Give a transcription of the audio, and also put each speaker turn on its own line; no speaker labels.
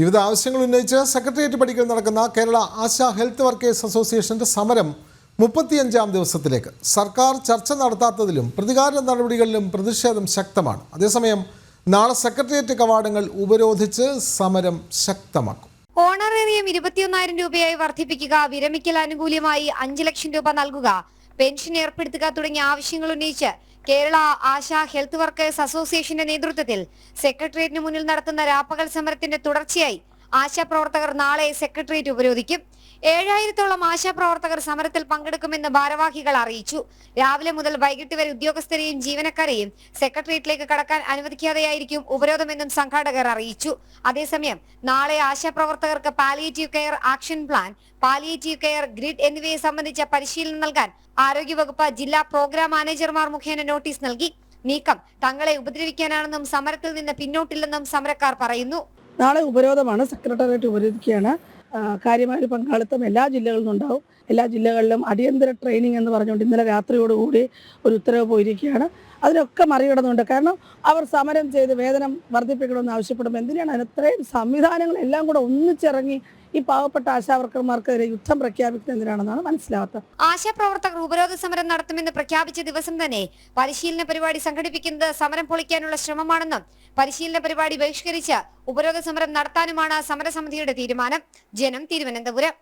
വിവിധ ആവശ്യങ്ങൾ ഉന്നയിച്ച് സെക്രട്ടേറിയറ്റ് പടിക്കൽ നടക്കുന്ന കേരള ആശാ ഹെൽത്ത് വർക്കേഴ്സ് അസോസിയേഷന്റെ സമരം മുപ്പത്തിയഞ്ചാം ദിവസത്തിലേക്ക്. സർക്കാർ ചർച്ച നടത്താത്തതിലും പ്രതികാര നടപടികളിലും പ്രതിഷേധം ശക്തമാണ്. അതേസമയം നാളെ സെക്രട്ടേറിയറ്റ് കവാടങ്ങൾ ഉപരോധിച്ച് സമരം ശക്തമാക്കും.
ഓണറേറിയം ഇരുപത്തിയൊന്നായിരം രൂപയായി വർദ്ധിപ്പിക്കുക വിരമിക്കൽ ആനുകൂല്യമായി അഞ്ചു ലക്ഷം രൂപ നൽകുക. പെൻഷൻ ഏർപ്പെടുത്തുക തുടങ്ങിയ ആവശ്യങ്ങൾ ഉന്നയിച്ച് കേരള ആശ ഹെൽത്ത് വർക്കേഴ്സ് അസോസിയേഷന്റെ നേതൃത്വത്തിൽ സെക്രട്ടേറിയറ്റിന് മുന്നിൽ നടത്തുന്ന രാപ്പകൽ സമരത്തിന്റെ തുടർച്ചയായി ആശാപ്രവർത്തകർ നാളെ സെക്രട്ടേറിയറ്റ് ഉപരോധിക്കും. ഏഴായിരത്തോളം ആശാപ്രവർത്തകർ സമരത്തിൽ പങ്കെടുക്കുമെന്ന് ഭാരവാഹികൾ അറിയിച്ചു. രാവിലെ മുതൽ വൈകിട്ട് വരെ ഉദ്യോഗസ്ഥരെയും ജീവനക്കാരെയും സെക്രട്ടേറിയറ്റിലേക്ക് കടക്കാൻ അനുവദിക്കാതെയായിരിക്കും ഉപരോധമെന്നും സംഘാടകർ അറിയിച്ചു. അതേസമയം നാളെ ആശാപ്രവർത്തകർക്ക് palliative care action plan palliative care grid എന്നിവയെ സംബന്ധിച്ച പരിശീലനം നൽകാൻ ആരോഗ്യവകുപ്പ് ജില്ലാ പ്രോഗ്രാം മാനേജർമാർ മുഖേന നോട്ടീസ് നൽകി. നീക്കം തങ്ങളെ ഉപദ്രവിക്കാനാണെന്നും സമരത്തിൽ നിന്ന് പിന്നോട്ടില്ലെന്നും സമരക്കാർ പറയുന്നു.
നാളെ ഉപരോധമാണ്. സെക്രട്ടേറിയറ്റ് ഉപരോധിക്കുകയാണ്. കാര്യമായ ഒരു പങ്കാളിത്തം എല്ലാ ജില്ലകളിൽ നിന്നുണ്ടാവും. എല്ലാ ജില്ലകളിലും അടിയന്തര ട്രെയിനിങ് എന്ന് പറഞ്ഞുകൊണ്ട് ഇന്നലെ രാത്രിയോടുകൂടി ഒരു ഉത്തരവ് പോയിരിക്കുകയാണ്. അതിനൊക്കെ മറികടന്നുണ്ട്. കാരണം അവർ സമരം ചെയ്ത് വേതനം വർദ്ധിപ്പിക്കണമെന്ന് ആവശ്യപ്പെടുമ്പോൾ എന്തിനാണ് അതിന് ഇത്രയും സംവിധാനങ്ങൾ എല്ലാം കൂടെ ഒന്നിച്ചിറങ്ങി ഈ പാവപ്പെട്ട ആശാവർക്കർമാർക്കെതിരെ യുദ്ധം പ്രഖ്യാപിക്കുന്നത് എന്തിനാണെന്നാണ് മനസ്സിലാവാത്തത്.
ആശാപ്രവർത്തകർ ഉപരോധ സമരം നടത്തുമെന്ന് പ്രഖ്യാപിച്ച ദിവസം തന്നെ പരിശീലന പരിപാടി സംഘടിപ്പിക്കുന്നത് സമരം പൊളിക്കാനുള്ള ശ്രമമാണെന്നും പരിശീലന പരിപാടി ബഹിഷ്കരിച്ച് ഉപരോധ സമരം നടത്താനുമാണ് സമരസമിതിയുടെ തീരുമാനം. ജനം തിരുവനന്തപുരം.